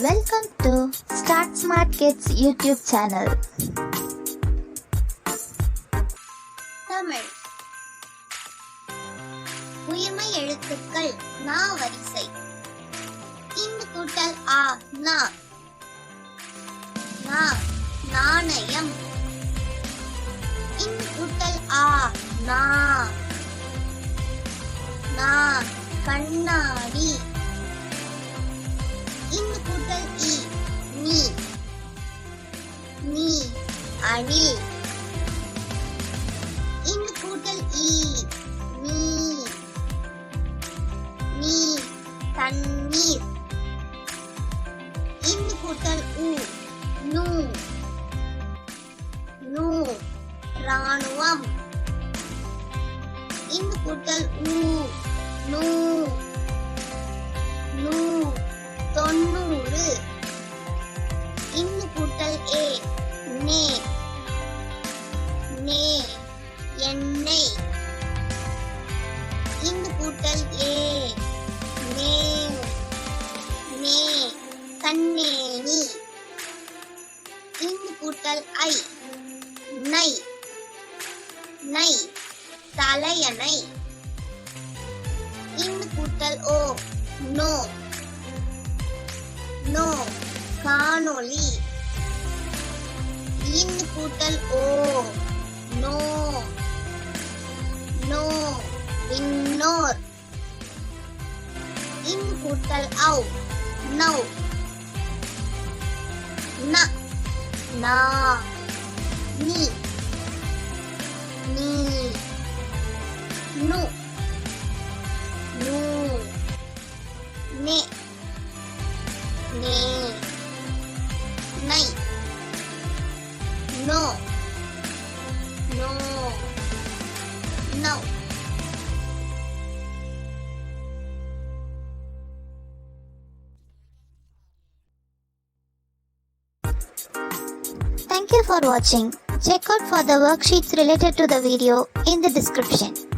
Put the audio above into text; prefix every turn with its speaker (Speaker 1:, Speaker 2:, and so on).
Speaker 1: Welcome to start smart kids YouTube channel
Speaker 2: Tamil. உயிர்மை எழுத்துக்கள் நா வரிசை. இந்த கூட்டல் ஆ நா. நா நாணயம். இந்த கூட்டல் ஆ நா. நா கண்ணாடி. அணி இன்னு கூட்டல் ஈ நீ நீ தண்ணீர். இன்னு கூட்டல் உ நூ நூ ராணுவம் இன்னு கூட்டல் ஊ நூ கூட்டல் ஏ மே மே கண்ணேனி இந்து கூட்டல் ஐ நை நை தலையணை. இந்து கூட்டல் ஓ நோ நோ காணொளி. இந்து கூட்டல் ஓ நோ இன்னோர் இன் கூட்டல் ஔ நௌ ந நா நீ நீ நு நூ நே நே நை நோ நோ நோ
Speaker 1: for watching. Check out for the worksheets related to the video in the description.